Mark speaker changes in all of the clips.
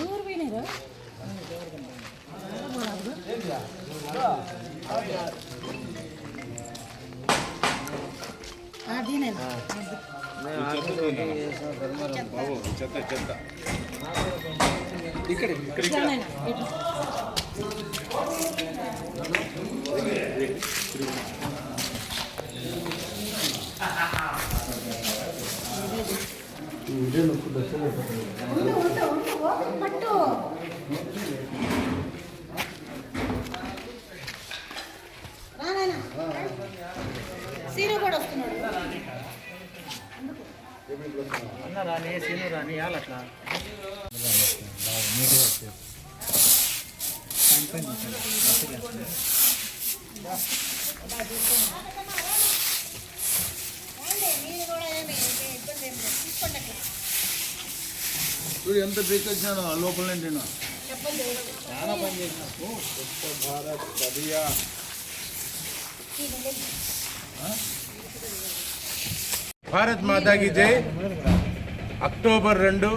Speaker 1: ఊరు పోయినారు దీనే
Speaker 2: బాబు చెత్త చెత్త
Speaker 1: పట్టు రానాయనా సీను కూడా వస్తున్నాడు
Speaker 3: అన్న రాని సీను రాని అట్లా
Speaker 1: మీరు కూడా ఏమి ఇబ్బంది లేదు తీసుకోండి అట్లా
Speaker 2: చూడు ఎంత పీక్ వచ్చినాను ఆ లోపల నేను చాలా పని చేసినావు భారత్ అభియాన్ భారత్ మాతాకి జై. అక్టోబర్ రెండు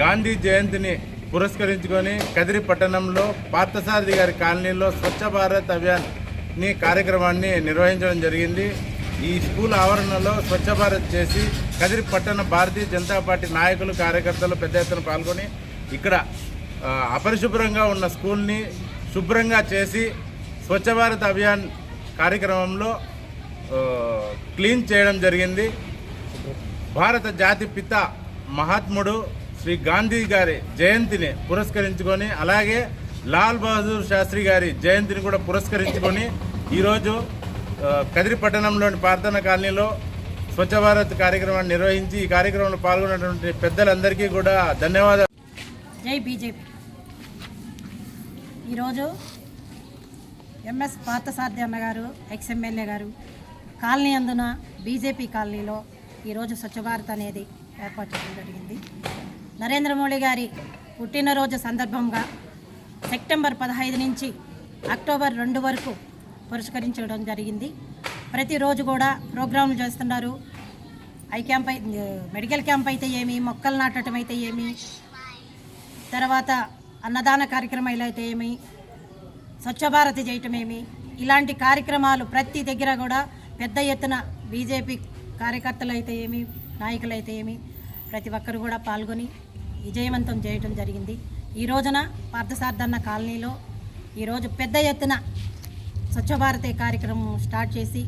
Speaker 2: గాంధీ జయంతిని పురస్కరించుకొని కదిరి పట్టణంలో పార్థసారథి గారి కాలనీలో స్వచ్ఛ భారత్ అభియాన్ని కార్యక్రమాన్ని నిర్వహించడం జరిగింది. ఈ స్కూల్ ఆవరణలో స్వచ్ఛ భారత్ చేసి కదిరి పట్టణ భారతీయ జనతా పార్టీ నాయకులు కార్యకర్తలు పెద్ద ఎత్తున పాల్గొని ఇక్కడ అపరిశుభ్రంగా ఉన్న స్కూల్ని శుభ్రంగా చేసి స్వచ్ఛ భారత్ అభియాన్ కార్యక్రమంలో క్లీన్ చేయడం జరిగింది. భారత జాతి పిత మహాత్ముడు శ్రీ గాంధీ గారి జయంతిని పురస్కరించుకొని అలాగే లాల్ బహదూర్ శాస్త్రి గారి జయంతిని కూడా పురస్కరించుకొని ఈరోజు కదిరి పట్టణంలోని ప్రార్థన కాలనీలో స్వచ్ఛ భారత్ కార్యక్రమాన్ని నిర్వహించి ఈ కార్యక్రమంలో పాల్గొన్నటువంటి పెద్దలందరికీ కూడా ధన్యవాదాలు.
Speaker 1: జై బీజేపీ. ఈరోజు ఎంఎస్ పార్థసారథి అన్న గారు ఎక్స్ గారు కాలనీ అందున బీజేపీ కాలనీలో ఈరోజు స్వచ్ఛ భారత్ అనేది ఏర్పాటు చేయడం జరిగింది. నరేంద్ర మోడీ గారి పుట్టినరోజు సందర్భంగా సెప్టెంబర్ పదహైదు నుంచి అక్టోబర్ రెండు వరకు పురస్కరించడం జరిగింది. ప్రతిరోజు కూడా ప్రోగ్రాంలు చేస్తున్నారు. ఐ క్యాంప్ అయితే మెడికల్ క్యాంప్ అయితే ఏమి మొక్కలు నాటడం అయితే ఏమి తర్వాత అన్నదాన కార్యక్రమాలు అయితే ఏమి స్వచ్ఛ భారత్ చేయటం ఏమి ఇలాంటి కార్యక్రమాలు ప్రతి దగ్గర కూడా పెద్ద ఎత్తున బీజేపీ కార్యకర్తలు అయితే ఏమి నాయకులు అయితే ఏమి ప్రతి ఒక్కరు కూడా పాల్గొని విజయవంతం చేయటం జరిగింది. ఈ రోజున పార్థసార్థన్న కాలనీలో ఈరోజు పెద్ద ఎత్తున స్వచ్ఛ భారతే కార్యక్రమం స్టార్ట్ చేసి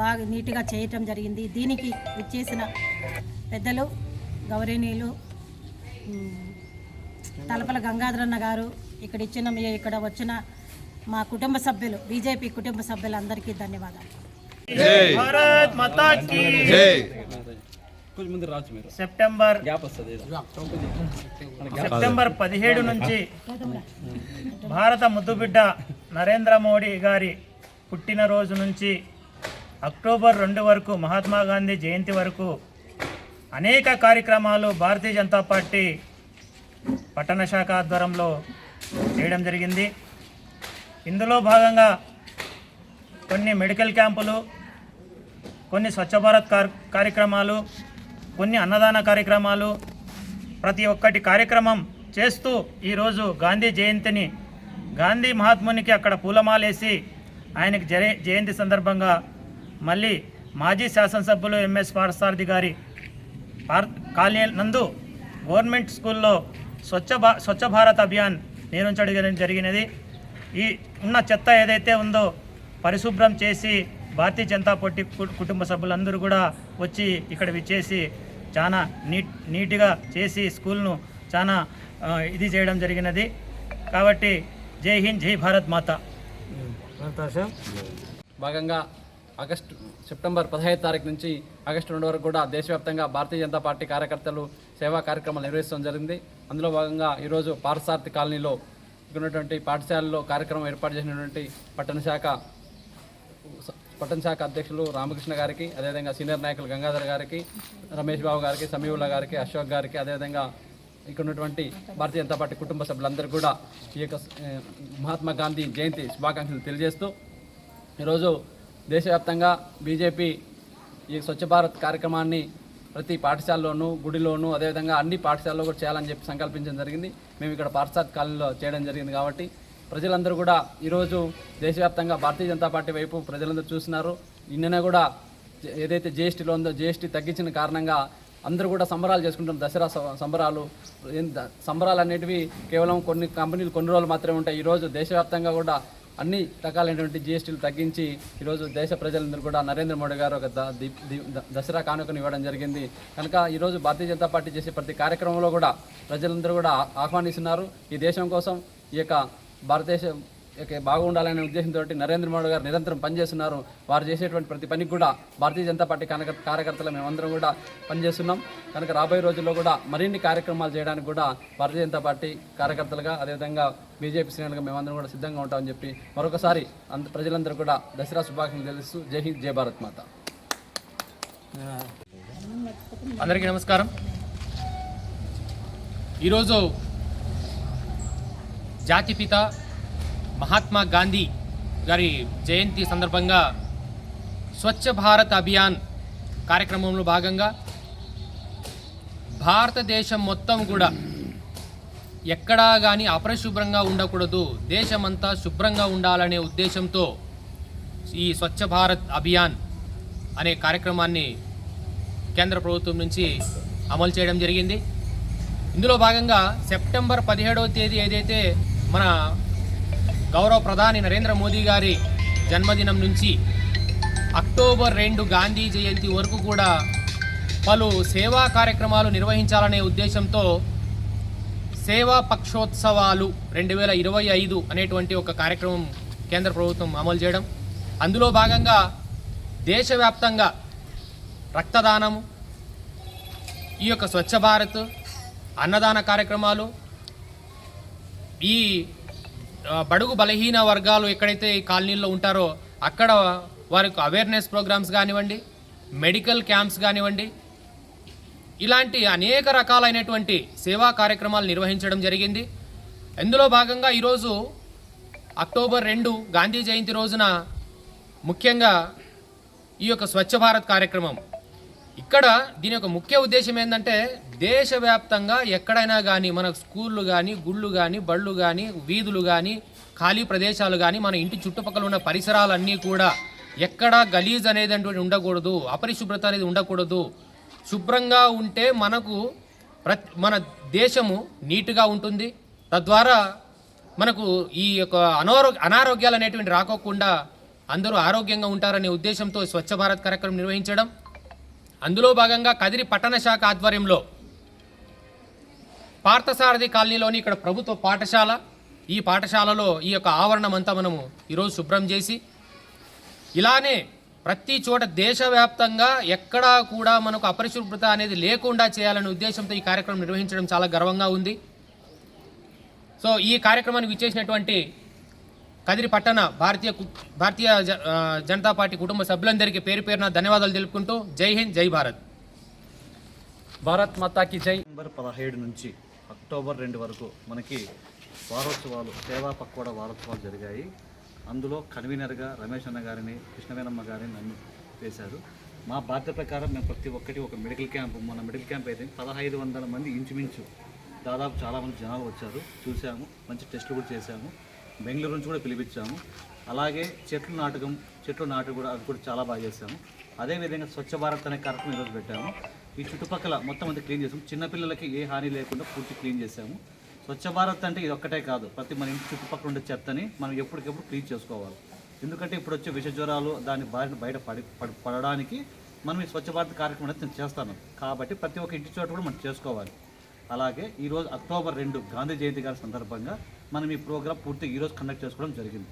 Speaker 1: బాగా నీట్గా చేయటం జరిగింది. దీనికి విచ్చేసిన పెద్దలు గౌరవనీయులు తలపల గంగాధరన్న గారు ఇక్కడ ఇచ్చిన మీ ఇక్కడ వచ్చిన మా కుటుంబ సభ్యులు బీజేపీ కుటుంబ సభ్యులందరికీ ధన్యవాదాలు.
Speaker 3: సెప్టెంబర్ సెప్టెంబర్ పదిహేడు నుంచి భారత ముద్దుబిడ్డ నరేంద్ర మోడీ గారి పుట్టినరోజు నుంచి అక్టోబర్ రెండు వరకు మహాత్మా గాంధీ జయంతి వరకు అనేక కార్యక్రమాలు భారతీయ జనతా పార్టీ పట్టణ శాఖ ఆధ్వర్యంలో చేయడం జరిగింది. ఇందులో భాగంగా కొన్ని మెడికల్ క్యాంపులు కొన్ని స్వచ్ఛ భారత్ కార్యక్రమాలు కొన్ని అన్నదాన కార్యక్రమాలు ప్రతి ఒక్కటి కార్యక్రమం చేస్తూ ఈరోజు గాంధీ జయంతిని గాంధీ మహాత్మునికి అక్కడ పూలమాలేసి ఆయనకి జయంతి సందర్భంగా మళ్ళీ మాజీ శాసనసభ్యులు ఎంఎస్ పారసారథి గారి పార్ నందు గవర్నమెంట్ స్కూల్లో స్వచ్ఛ భా స్వచ్ఛ భారత్ అభియాన్ నిర్వహించడం జరిగినది. ఈ ఉన్న చెత్త ఏదైతే ఉందో పరిశుభ్రం చేసి భారతీయ జనతా పార్టీ కు- కుటుంబ సభ్యులందరూ కూడా వచ్చి ఇక్కడ విచ్చేసి చాలా నీట్ నీట్గా చేసి స్కూల్ను చాలా ఇది చేయడం జరిగినది. కాబట్టి జై హింద్ జై భారత్ మాత.
Speaker 4: భాగంగా ఆగస్టు సెప్టెంబర్ పదహైదు తారీఖు నుంచి ఆగస్టు రెండు వరకు కూడా దేశవ్యాప్తంగా భారతీయ జనతా పార్టీ కార్యకర్తలు సేవా కార్యక్రమాలు నిర్వహించడం జరిగింది. అందులో భాగంగా ఈరోజు పారసార్థి కాలనీలో ఉన్నటువంటి పాఠశాలలో కార్యక్రమం ఏర్పాటు చేసినటువంటి పట్టణ శాఖ పట్టణ శాఖ అధ్యక్షులు రామకృష్ణ గారికి అదేవిధంగా సీనియర్ నాయకులు గంగాధర్ గారికి రమేష్ బాబు గారికి సమీవుల్లా గారికి అశోక్ గారికి అదేవిధంగా ఇక్కడ ఉన్నటువంటి భారతీయ జనతా పార్టీ కుటుంబ సభ్యులందరూ కూడా ఈ యొక్క మహాత్మా గాంధీ జయంతి శుభాకాంక్షలు తెలియజేస్తూ ఈరోజు దేశవ్యాప్తంగా బీజేపీ ఈ స్వచ్ఛ భారత్ కార్యక్రమాన్ని ప్రతి పాఠశాలలోనూ గుడిలోనూ అదేవిధంగా అన్ని పాఠశాలలో కూడా చేయాలని చెప్పి సంకల్పించడం జరిగింది. మేము ఇక్కడ పాఠశాల కాలనీలో చేయడం జరిగింది కాబట్టి ప్రజలందరూ కూడా ఈరోజు దేశవ్యాప్తంగా భారతీయ జనతా పార్టీ వైపు ప్రజలందరూ చూస్తున్నారు. నిన్ననే కూడా ఏదైతే జిఎస్టీలో ఉందో జిఎస్టీ తగ్గించిన కారణంగా అందరూ కూడా సంబరాలు చేసుకుంటారు. దసరా సంబరాలు సంబరాలు అనేటివి కేవలం కొన్ని కంపెనీలు కొన్ని రోజులు మాత్రమే ఉంటాయి. ఈరోజు దేశవ్యాప్తంగా కూడా అన్ని రకాలైనటువంటి జిఎస్టీలు తగ్గించి ఈరోజు దేశ ప్రజలందరూ కూడా నరేంద్ర మోడీ గారు ఒక దసరా కానుకను ఇవ్వడం జరిగింది. కనుక ఈరోజు భారతీయ జనతా పార్టీ చేసే ప్రతి కార్యక్రమంలో కూడా ప్రజలందరూ కూడా ఆహ్వానిస్తున్నారు. ఈ దేశం కోసం ఈ యొక్క భారతదేశం బాగుండాలనే ఉద్దేశంతో నరేంద్ర మోడీ గారు నిరంతరం పనిచేస్తున్నారు. వారు చేసేటువంటి ప్రతి పనికి కూడా భారతీయ జనతా పార్టీ కనక కార్యకర్తలు మేమందరం కూడా పనిచేస్తున్నాం. కనుక రాబోయే రోజుల్లో కూడా మరిన్ని కార్యక్రమాలు చేయడానికి కూడా భారతీయ జనతా పార్టీ కార్యకర్తలుగా అదేవిధంగా బీజేపీ శ్రేణులుగా మేమందరం కూడా సిద్ధంగా ఉంటామని చెప్పి మరొకసారి అంత ప్రజలందరూ కూడా దసరా శుభాకాంక్షలు తెలుస్తూ జై హింద్ జై భారత్ మాత.
Speaker 5: అందరికీ నమస్కారం. ఈరోజు జాతిపిత మహాత్మా గాంధీ గారి జయంతి సందర్భంగా స్వచ్ఛ భారత్ అభియాన్ కార్యక్రమంలో భాగంగా భారతదేశం మొత్తం కూడా ఎక్కడా కానీ అపరిశుభ్రంగా ఉండకూడదు దేశమంతా శుభ్రంగా ఉండాలనే ఉద్దేశంతో ఈ స్వచ్ఛ భారత్ అభియాన్ అనే కార్యక్రమాన్ని కేంద్ర ప్రభుత్వం నుంచి అమలు చేయడం జరిగింది. ఇందులో భాగంగా సెప్టెంబర్ పదిహేడవ తేదీ ఏదైతే మన గౌరవ ప్రధాని నరేంద్ర మోదీ గారి జన్మదినం నుంచి అక్టోబర్ రెండు గాంధీ జయంతి వరకు కూడా పలు సేవా కార్యక్రమాలు నిర్వహించాలనే ఉద్దేశంతో సేవా పక్షోత్సవాలు రెండు వేల ఇరవై ఐదు అనేటువంటి ఒక కార్యక్రమం కేంద్ర ప్రభుత్వం అమలు చేయడం. అందులో భాగంగా దేశవ్యాప్తంగా రక్తదానము ఈ యొక్క స్వచ్ఛ భారత్ అన్నదాన కార్యక్రమాలు ఈ బడుగు బలహీన వర్గాలు ఎక్కడైతే ఈ కాలనీల్లో ఉంటారో అక్కడ వారికి అవేర్నెస్ ప్రోగ్రామ్స్ కానివ్వండి మెడికల్ క్యాంప్స్ కానివ్వండి ఇలాంటి అనేక రకాలైనటువంటి సేవా కార్యక్రమాలు నిర్వహించడం జరిగింది. ఇందులో భాగంగా ఈరోజు అక్టోబర్ రెండు గాంధీ జయంతి రోజున ముఖ్యంగా ఈ యొక్క స్వచ్ఛ భారత్ కార్యక్రమం ఇక్కడ దీని యొక్క ముఖ్య ఉద్దేశం ఏంటంటే దేశవ్యాప్తంగా ఎక్కడైనా కానీ మన స్కూళ్ళు కానీ గుళ్ళు కానీ బళ్ళు కానీ వీధులు కానీ ఖాళీ ప్రదేశాలు కానీ మన ఇంటి చుట్టుపక్కల ఉన్న పరిసరాలన్నీ కూడా ఎక్కడ గలీజ్ అనేది అటువంటి ఉండకూడదు అపరిశుభ్రత అనేది ఉండకూడదు. శుభ్రంగా ఉంటే మనకు ప్రతి మన దేశము నీట్గా ఉంటుంది. తద్వారా మనకు ఈ యొక్క అనారో అనారోగ్యాలు అనేటువంటి రాకోకుండా అందరూ ఆరోగ్యంగా ఉంటారనే ఉద్దేశంతో స్వచ్ఛ భారత్ కార్యక్రమం నిర్వహించడం అందులో భాగంగా కదిరి పట్టణ శాఖ ఆధ్వర్యంలో పార్థసారథి కాలనీలోని ఇక్కడ ప్రభుత్వ పాఠశాల ఈ పాఠశాలలో ఈ యొక్క ఆవరణం అంతా మనము ఈరోజు శుభ్రం చేసి ఇలానే ప్రతి చోట దేశవ్యాప్తంగా ఎక్కడా కూడా మనకు అపరిశుభ్రత అనేది లేకుండా చేయాలనే ఉద్దేశంతో ఈ కార్యక్రమం నిర్వహించడం చాలా గర్వంగా ఉంది. సో ఈ కార్యక్రమానికి విచ్చేసినటువంటి కదిరి పట్టణ భారతీయ కు- భారతీయ జనతా పార్టీ కుటుంబ సభ్యులందరికీ పేరు పేరున ధన్యవాదాలు తెలుపుకుంటూ జై హింద్ జై భారత్.
Speaker 4: భారత్ మాతాకి జై.
Speaker 6: సెప్టెంబర్ పదహేడు నుంచి అక్టోబర్ రెండు వరకు మనకి వారోత్సవాలు సేవా పక్వాడ వారోత్సవాలు జరిగాయి. అందులో కన్వీనర్గా రమేష్ అన్న గారిని కృష్ణవేనమ్మ గారిని నన్ను వేశారు. మా బాధ్యత ప్రకారం మేము ప్రతి ఒక్కటి ఒక మెడికల్ క్యాంప్ మన మెడికల్ క్యాంప్ అయితే పదహైదు వందల మంది ఇంచుమించు దాదాపు చాలామంది జనాలు వచ్చారు. చూసాము మంచి టెస్టులు కూడా చేశాము. బెంగళూరు నుంచి కూడా పిలిపించాము. అలాగే చెట్లు నాటకం చెట్లు నాటు కూడా అది కూడా చాలా బాగా చేశాము. అదేవిధంగా స్వచ్ఛ భారత్ అనే కార్యక్రమం ఈరోజు పెట్టాము. ఈ చుట్టుపక్కల మొత్తం అంతా క్లీన్ చేసాము చిన్నపిల్లలకి ఏ హాని లేకుండా పూర్తి క్లీన్ చేసాము స్వచ్ఛ భారత్ అంటే ఇది ఒక్కటే కాదు. ప్రతి మన ఇంటి చుట్టుపక్కల ఉండే చెత్తని మనం ఎప్పటికెప్పుడు క్లీన్ చేసుకోవాలి. ఎందుకంటే ఇప్పుడు వచ్చే విష జ్వరాలు దాని బారిన బయట పడి పడడానికి మనం ఈ స్వచ్ఛ భారత్ కార్యక్రమం అనేది చేస్తాను కాబట్టి ప్రతి ఒక్క ఇంటి చోట కూడా మనం చేసుకోవాలి. అలాగే ఈరోజు అక్టోబర్ రెండు గాంధీ జయంతి గారి సందర్భంగా మనం ఈ ప్రోగ్రాం పూర్తిగా ఈరోజు కండక్ట్ చేసుకోవడం జరిగింది.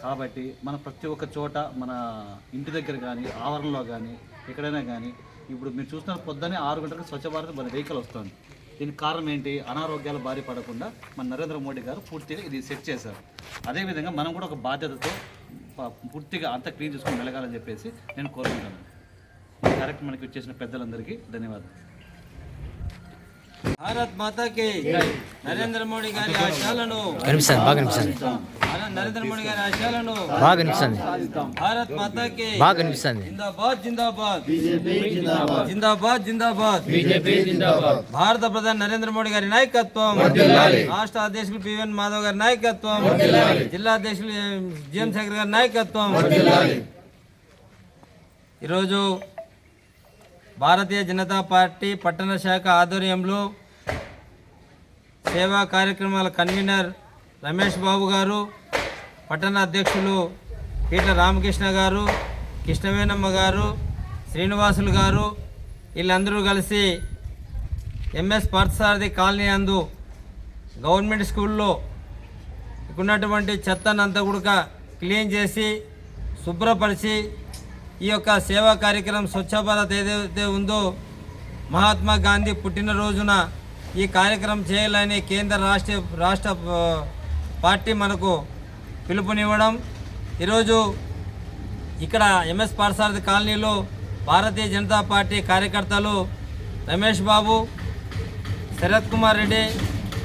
Speaker 6: కాబట్టి మన ప్రతి ఒక్క చోట మన ఇంటి దగ్గర కానీ ఆవరణలో కానీ ఎక్కడైనా కానీ ఇప్పుడు మీరు చూస్తున్న పొద్దున్నే ఆరు గంటలకు స్వచ్ఛ భారత్ మన వెహికల్ వస్తుంది. దీనికి కారణం ఏంటి? అనారోగ్యాలు బారి పడకుండా మన నరేంద్ర మోడీ గారు పూర్తిగా ఇది సెట్ చేశారు. అదేవిధంగా మనం కూడా ఒక బాధ్యతతో ప- పూర్తిగా అంతా క్లీన్ చేసుకుని వెళ్ళగాలని చెప్పేసి నేను కోరుకుంటాను ఈ మనకి వచ్చేసిన పెద్దలందరికీ ధన్యవాదాలు.
Speaker 7: భారత్ మాతాకి నరేంద్ర మోడీ గారి ఆశయాలను
Speaker 8: కనిపిస్తుంది బాగా కనిపిస్తుంది.
Speaker 7: నరేంద్ర మోడీ గారి ఆశయాలను
Speaker 8: బాగా అనిపిస్తుంది
Speaker 7: భారత్ మాతాకి
Speaker 8: బాగా అనిపిస్తుంది
Speaker 7: జిందాబాద్ జిందాబాద్. జిందాబాద్. జిందాబాద్ భారత ప్రధాని నరేంద్ర మోడీ గారి నాయకత్వం. రాష్ట్ర అధ్యక్షులు పివిఎన్ మాధవ్ గారి నాయకత్వం. జిల్లా అధ్యక్షులు జిఎం శంకర్ గారి నాయకత్వం. ఈరోజు భారతీయ జనతా పార్టీ పట్టణ శాఖ ఆధ్వర్యంలో సేవా కార్యక్రమాల కన్వీనర్ రమేష్ బాబు గారు పట్టణ అధ్యక్షులు పీట రామకృష్ణ గారు కృష్ణవేణమ్మ గారు శ్రీనివాసులు గారు వీళ్ళందరూ కలిసి ఎంఎస్ పార్థసారథి కాలనీ అందు గవర్నమెంట్ స్కూల్లో ఉన్నటువంటి చెత్తనంతా కూడా క్లీన్ చేసి శుభ్రపరిచి ఈ యొక్క సేవా కార్యక్రమం స్వచ్ఛ భారత్ ఏదైతే ఉందో మహాత్మా గాంధీ పుట్టినరోజున ఈ కార్యక్రమం చేయాలని కేంద్ర రాష్ట్ర రాష్ట్ర పార్టీ మనకు పిలుపునివ్వడం. ఈరోజు ఇక్కడ ఎంఎస్ పారసారథి కాలనీలో భారతీయ జనతా పార్టీ కార్యకర్తలు రమేష్ బాబు శరత్ కుమార్ రెడ్డి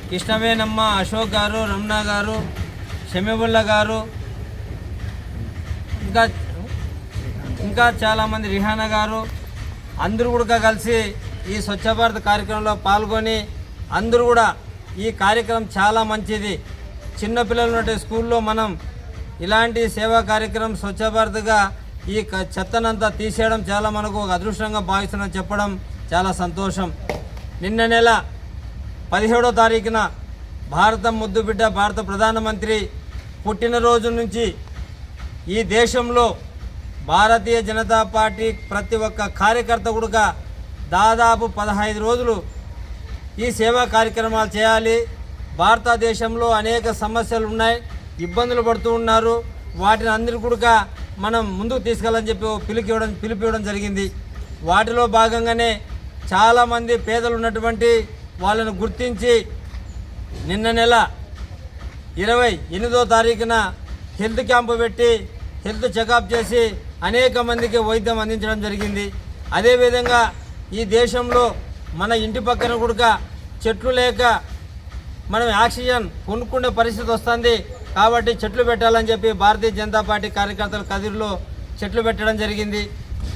Speaker 7: కృష్ణవేనమ్మ అశోక్ గారు రమణ గారు షమీబుల్లా గారు ఇంకా ఇంకా చాలామంది రిహానా గారు అందరూ కూడా కలిసి ఈ స్వచ్ఛ భారత్ కార్యక్రమంలో పాల్గొని అందరూ కూడా ఈ కార్యక్రమం చాలా మంచిది. చిన్నపిల్లలు ఉన్నట్టు స్కూల్లో మనం ఇలాంటి సేవా కార్యక్రమం స్వచ్ఛ భారత్గా ఈ క- చెత్తనంతా తీసేయడం చాలా మనకు ఒక అదృష్టంగా భావిస్తున్నాం చెప్పడం చాలా సంతోషం. నిన్న నెల పదిహేడో తారీఖున భారత ముద్దుబిడ్డ భారత ప్రధానమంత్రి పుట్టినరోజు నుంచి ఈ దేశంలో భారతీయ జనతా పార్టీ ప్రతి ఒక్క కార్యకర్త కూడా దాదాపు పదహైదు రోజులు ఈ సేవా కార్యక్రమాలు చేయాలి. భారతదేశంలో అనేక సమస్యలు ఉన్నాయి. ఇబ్బందులు పడుతూ ఉన్నారు. వాటిని అందరి కూడా మనం ముందుకు తీసుకెళ్ళని చెప్పి పిలుపు పిలిపివ్వడం జరిగింది. వాటిలో భాగంగానే చాలామంది పేదలు ఉన్నటువంటి వాళ్ళను గుర్తించి నిన్న నెల ఇరవై ఎనిమిదో తారీఖున హెల్త్ క్యాంపు పెట్టి హెల్త్ చెకప్ చేసి అనేక మందికి వైద్యం అందించడం జరిగింది. అదేవిధంగా ఈ దేశంలో మన ఇంటి పక్కన కూడా చెట్లు లేక మనం ఆక్సిజన్ కొనుక్కునే పరిస్థితి వస్తుంది. కాబట్టి చెట్లు పెట్టాలని చెప్పి భారతీయ జనతా పార్టీ కార్యకర్తల కదిరిలో చెట్లు పెట్టడం జరిగింది.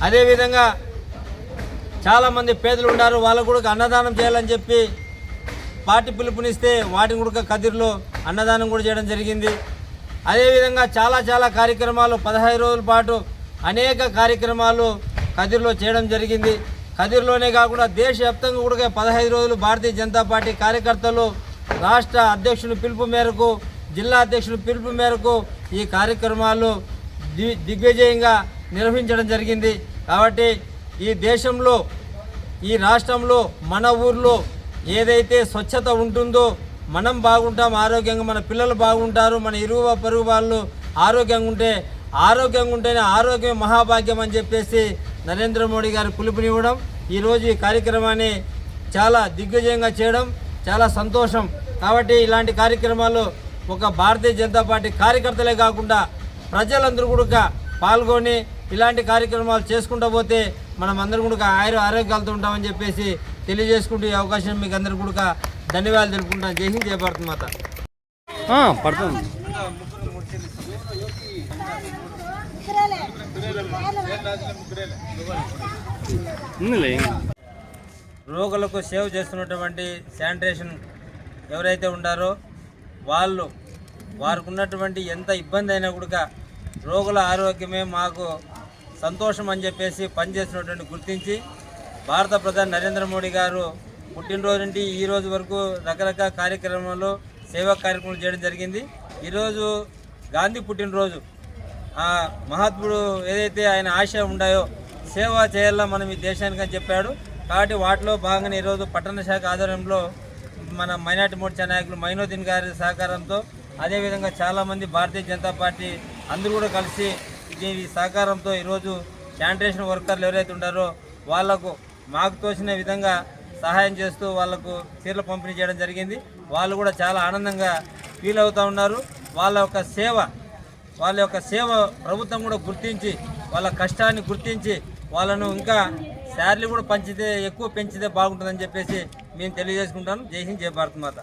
Speaker 7: అదేవిధంగా చాలామంది పేదలు ఉన్నారు. వాళ్ళకు కూడా అన్నదానం చేయాలని చెప్పి పార్టీ పిలుపునిస్తే వాటిని కూడా కదిరిలో అన్నదానం కూడా చేయడం జరిగింది. అదేవిధంగా చాలా చాలా కార్యక్రమాలు పదహైదు రోజుల పాటు అనేక కార్యక్రమాలు కదిరిలో చేయడం జరిగింది. కదిరిలోనే కాకుండా దేశవ్యాప్తంగా కూడా పదహైదు రోజులు భారతీయ జనతా పార్టీ కార్యకర్తలు రాష్ట్ర అధ్యక్షుని పిలుపు మేరకు జిల్లా అధ్యక్షుని పిలుపు మేరకు ఈ కార్యక్రమాలు ది దిగ్విజయంగా నిర్వహించడం జరిగింది. కాబట్టి ఈ దేశంలో ఈ రాష్ట్రంలో మన ఊర్లో ఏదైతే స్వచ్ఛత ఉంటుందో మనం బాగుంటాం ఆరోగ్యంగా మన పిల్లలు బాగుంటారు మన ఇరుగు పరుగు వాళ్ళు ఆరోగ్యంగా ఉంటే ఆరోగ్యంగా ఉంటేనే ఆరోగ్యం మహాభాగ్యం అని చెప్పేసి నరేంద్ర మోడీ గారు పిలుపునివ్వడం ఈరోజు ఈ కార్యక్రమాన్ని చాలా దిగ్విజయంగా చేయడం చాలా సంతోషం. కాబట్టి ఇలాంటి కార్యక్రమాలు ఒక భారతీయ జనతా పార్టీ కార్యకర్తలే కాకుండా ప్రజలందరూ కూడా పాల్గొని ఇలాంటి కార్యక్రమాలు చేసుకుంటూ పోతే మనం అందరూ కూడా ఆయుర ఆరోగ్యాలతో ఉంటామని చెప్పేసి తెలియజేసుకుంటూ ఈ అవకాశం మీకు అందరూ కూడా ధన్యవాదాలు తెలుపుకుంటాను జై హింద్ జయ భారత్ మాత.
Speaker 8: పడుతుంది
Speaker 7: రోగులకు సేవ చేస్తున్నటువంటి శానిటేషన్ ఎవరైతే ఉండారో వాళ్ళు వారికి ఉన్నటువంటి ఎంత ఇబ్బంది అయినా కూడా రోగుల ఆరోగ్యమే మాకు సంతోషం అని చెప్పేసి పనిచేసినటువంటి గుర్తించి భారత ప్రధాని నరేంద్ర మోడీ గారు పుట్టినరోజు నుండి ఈ రోజు వరకు రకరకాల కార్యక్రమాలు సేవా కార్యక్రమాలు చేయడం జరిగింది. ఈరోజు గాంధీ పుట్టినరోజు ఆ మహాత్ముడు ఏదైతే ఆయన ఆశ ఉండాయో సేవ చేయాలా మనం ఈ దేశానికి అని చెప్పాడు. కాబట్టి వాటిలో భాగంగా ఈరోజు పట్టణ శాఖ ఆధ్వర్యంలో మన మైనార్టీ మోర్చా నాయకులు మైనోద్దీన్ గారి సహకారంతో అదేవిధంగా చాలామంది భారతీయ జనతా పార్టీ అందరూ కూడా కలిసి దీని సహకారంతో ఈరోజు శానిటేషన్ వర్కర్లు ఎవరైతే ఉన్నారో వాళ్ళకు మాకు తోచిన విధంగా సహాయం చేస్తూ వాళ్ళకు చీరలు పంపిణీ చేయడం జరిగింది. వాళ్ళు కూడా చాలా ఆనందంగా ఫీల్ అవుతూ ఉన్నారు. వాళ్ళ యొక్క సేవ వాళ్ళ యొక్క సేవ ప్రభుత్వం కూడా గుర్తించి వాళ్ళ కష్టాన్ని గుర్తించి వాళ్ళను ఇంకా శాలరీ కూడా పంచితే ఎక్కువ పెంచితే బాగుంటుందని చెప్పేసి మేము తెలియజేసుకుంటాను. జై హింద్ జయ భారత్ మాత.